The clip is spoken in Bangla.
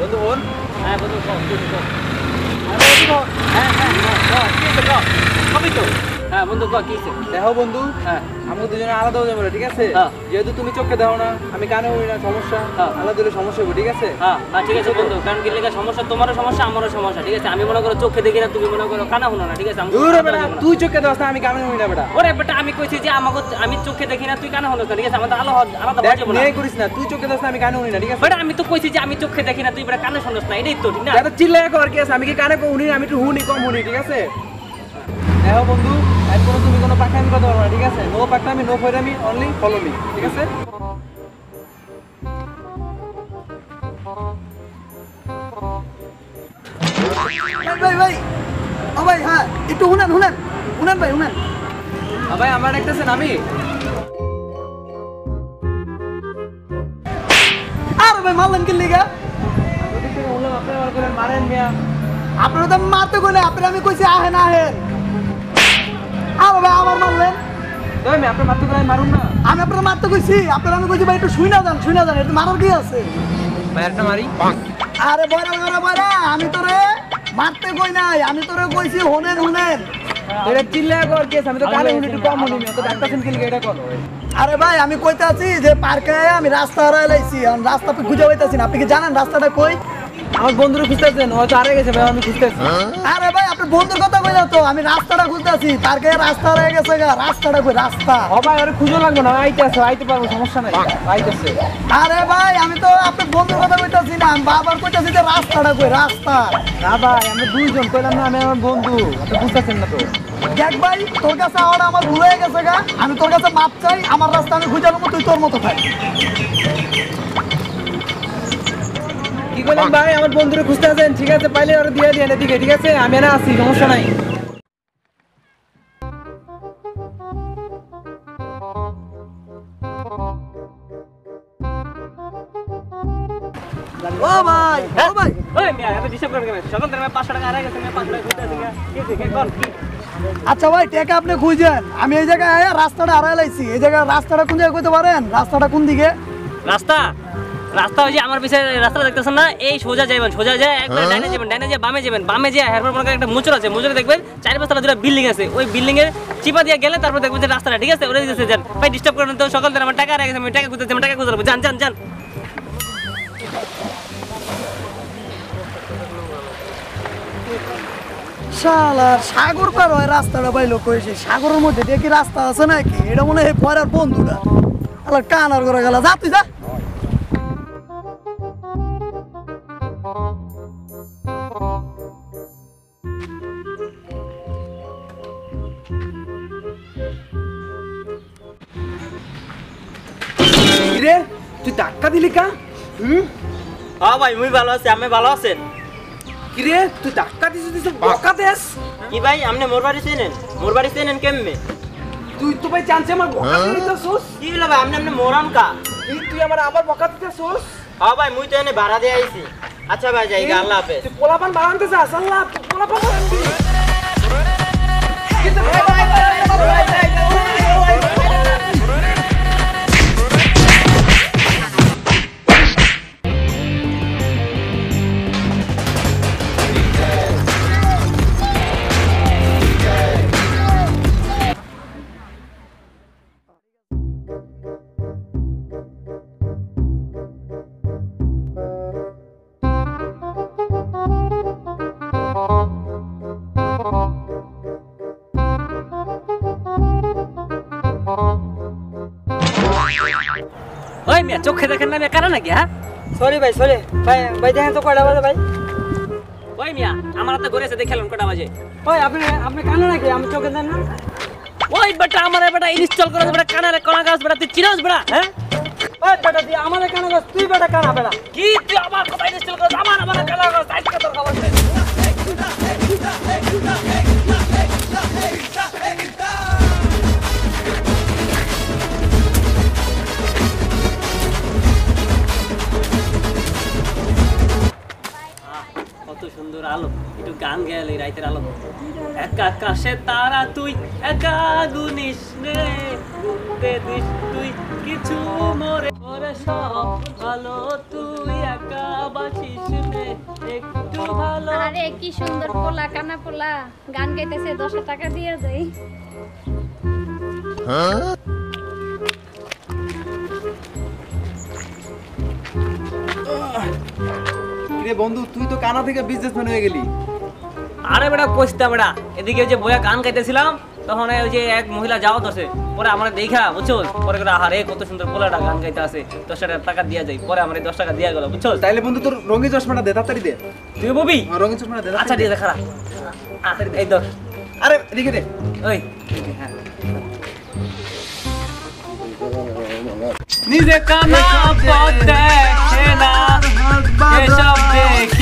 বন্ধু বোন হ্যাঁ বন্ধু কও, কি হইছে কও। বন্ধু কি? দেখো বন্ধু হ্যাঁ। আমাকে দুজনে আলাদা হয়ে যাব ঠিক আছে? হ্যাঁ। যেহেতু তুমি চোখে দাও না আমি কানে উড়ি না সমস্যা। হ্যাঁ। আলাদা হলে সমস্যা হবে ঠিক আছে? হ্যাঁ হ্যাঁ ঠিক আছে বন্ধু কারণ কি লেগে সমস্যা তোমারও সমস্যা আমারও সমস্যা ঠিক আছে? আমি মনে করো চোখে দেখি না তুমি মনে করো কানা হলো না ঠিক আছে। তুই চোখে দাও না আমি কানে উড়ি না বেটা ওরে বেটা আমি কইছি যে আমাকে আমি চোখে দেখি না তুই কানা হলো না ঠিক আছে? আমাদের আলো আলাদা দেখ হয়ে নেই করিস না তুই চোখে দাও না আমি কানে উড়ি না ঠিক আছে? বেটা আমি তো কইছি যে আমি চোখে দেখি না তুই বেটা কানে শুনছ না এটাই তো ঠিক না? দাদা চিল্লাই কর কি আছে? আমি কি কানে উড়ি না আমি একটু হুনি কম হুনি ঠিক আছে? দেখো বন্ধু এরপরে তুমি কোনো পাখামি কথা বলব না ঠিক আছে? নো পাখামি নো ফয়রামি অনলি ফলো মি ঠিক আছে? ভাই ভাই ও ভাই হ্যাঁ একটু শুনেন শুনেন শুনেন ভাই আমার দেখতেছেন আমি? আর ভাই মারলেন কি লিগা? আপনারা তো মারতে গেলে আপনারা আমি কইছি আহেন আহেন। আর ভাই আমার মারলেন। আমি আপনার মাত্র করে মারুন না। আমি আপনারা মারতে কইছি আপনারা আমি কইছি ভাই একটু শুই না যান শুই না যান একটু মারার কি আছে? ভাই একটা মারি। আরে বয়রা বয়রা বয়রা আমি তোরে মারতে কই নাই আমি তোরে কইছি হোনেন হোনেন। এটা চিল্লাই কর কি আছে আমি তো কানে উড়ি একটু কম হুনি তো ডাক্তার এটা কর? আরে ভাই আমি কইতে আছি যে পার্কে আমি রাস্তা হারাই লাইছি এখন রাস্তা খুঁজে পাইতাছি না আপনি কি জানেন রাস্তাটা কই? আমার বন্ধুরা খুঁজতেছেন হয়তো আরে গেছে ভাই আমি খুঁজতেছি। আরে ভাই আপনি বন্ধুর কথা কইলা তো? আমি রাস্তাটা খুঁজতেছি পার্কে রাস্তা হারাই গেছে গা রাস্তাটা কই রাস্তা? ও ভাই আরে খুঁজো লাগবে না আইতে আছে আইতে পারব সমস্যা নাই। আইতেছে আরে ভাই আমি তো আপনার বন্ধুর কথা কইতাছি না আমি বাবার কইতাছি যে রাস্তাটা কই রাস্তা। না ভাই আমরা দুইজন কইলাম না আমি আমার বন্ধু আপনি বুঝতেছেন না তো। দেখ ভাই তোর কাছে আওয়াটা আমার ভুল হয়ে গেছে গা আমি তোর কাছে মাপ চাই আমার রাস্তা আমি খুঁজে নেব তুই তোর মতো থাক। কি ভাই? আমার বন্ধুরা খুঁজতে আছেন ঠিক আছে পাইলে আরও দিয়ে দিয়ে এদিকে ঠিক আছে? আমি না আছি সমস্যা নাই। ও ভাই ও ভাই। ওই মিয়া এত ডিস্টার্ব করেন কেন? সকাল থেকে 500 টাকা হারাই গেছে মিয়া 500 টাকা কইতাছি কি কি কোন কি? আচ্ছা ভাই টেকা আপনি খুঁজেন। আমি এই জায়গায় রাস্তাটা হারাই লাইছি। এই জায়গায় রাস্তাটা কোন জায়গায় কইতে পারেন? রাস্তাটা কোন দিকে? রাস্তা? রাস্তা ওই যে আমার পিছে রাস্তা দেখতেছেন না? এই সোজা যাবেন সোজা যায় একবার ডাইনে যাবেন ডাইনে যায় বামে যাবেন বামে যে হেরপর মনে একটা মুচুর আছে মুচুরে দেখবেন চার পাঁচতলা দুটো বিল্ডিং আছে। ওই বিল্ডিং এর চিপা দিয়ে গেলে তারপর দেখবেন যে রাস্তাটা ঠিক আছে? ওরে দিতেছে যান ভাই ডিস্টার্ব করেন তো সকাল থেকে আমার টাকা রেখেছে আমি টাকা খুঁজতেছি আমি টাকা খুঁজে যান যান যান। শালা সাগর পার হয় রাস্তাটা পাইলো কইছে। সাগরের মধ্যে কি রাস্তা আছে নাকি? এটা মনে হয় পরের বন্ধুটা। আলা কানার করে গেল। যা তুই যা। তুই ধাক্কা দিলি কা? হুম? হ্যাঁ ভাই মুই ভালো আছি আমি ভালো আছেন? কি রে তুই ধাক্কা দিছিস দিছিস বকা দেস? কি ভাই আপনি মোর বাড়ি চেনেন? মোর বাড়ি চেনেন কেমনে? তুই তো ভাই চান্সে আমার বকা দিতেছস। কি হলো ভাই আপনি আপনি মোরাম কা? তুই আমার আবার বকা দিতেছস? হ্যাঁ ভাই মুই তো এনে ভাড়া দিয়ে আইছি। আচ্ছা ভাই যাই আল্লাহ হাফেজ। তুই পোলাপান যাস আল্লাহ পোলাপান কিন্তু ভাই ওই মিয়া চোখে দেখেন না মিয়া কারা নাকি হ্যাঁ? সরি ভাই সরি ভাই ভাই দেখেন তো কয়টা বাজে ভাই। ওই মিয়া আমার হাতে ঘুরেছে দেখে খেলুন কটা বাজে। ওই আপনি আপনি কানে নাকি? আমি চোখে দেন না? ওই বেটা আমার বেটা ইনস্টল করে বেটা কানারে কোনা গাছ বেটা তুই চিনোস বেটা হ্যাঁ? ওই বেটা তুই আমাদের কানে গাছ তুই বেটা কানা বেটা। কি তুই আমার কথা ইনস্টল করে আমার আমার কানা গাছ আজকে তোর খবর সুন্দর আলো একটু গান গেলে রাইতের আলো। একা আকাশে তারা তুই একা গুনিস নে গুনতে দিস তুই কিছু মরে ওরে সব ভালো তুই একা ভালোবাসিস নে একটু ভালো। আরে কি সুন্দর পোলা কানা পোলা গান গাইতেছে দশ টাকা দিয়ে যাই রে বন্ধু তুই তো কানা থেকে বিজনেসম্যান হয়ে গেলি। আরে বেটা কইস্তা বেটা। এদিকে যে বইয়া গান গাইতেছিলাম তখন ওই যে এক মহিলা যাও দশে পরে আমার দেখা বুঝছ পরে করে আহারে কত সুন্দর পোলাটা গান গাইতে আছে দশ টাকা দিয়া যায় পরে আমার দশ টাকা দিয়া গেল বুঝছ তাইলে বন্ধু তোর রঙিন চশমাটা দে তাড়াতাড়ি দে। তুই ববি? আর রঙিন চশমাটা দে আচ্ছা দিয়ে দে। দে। খারাপ এই দশ আরে রেখে দে। ওই। হ্যাঁ নিজে কানা পথ দেখে না। Charles so big.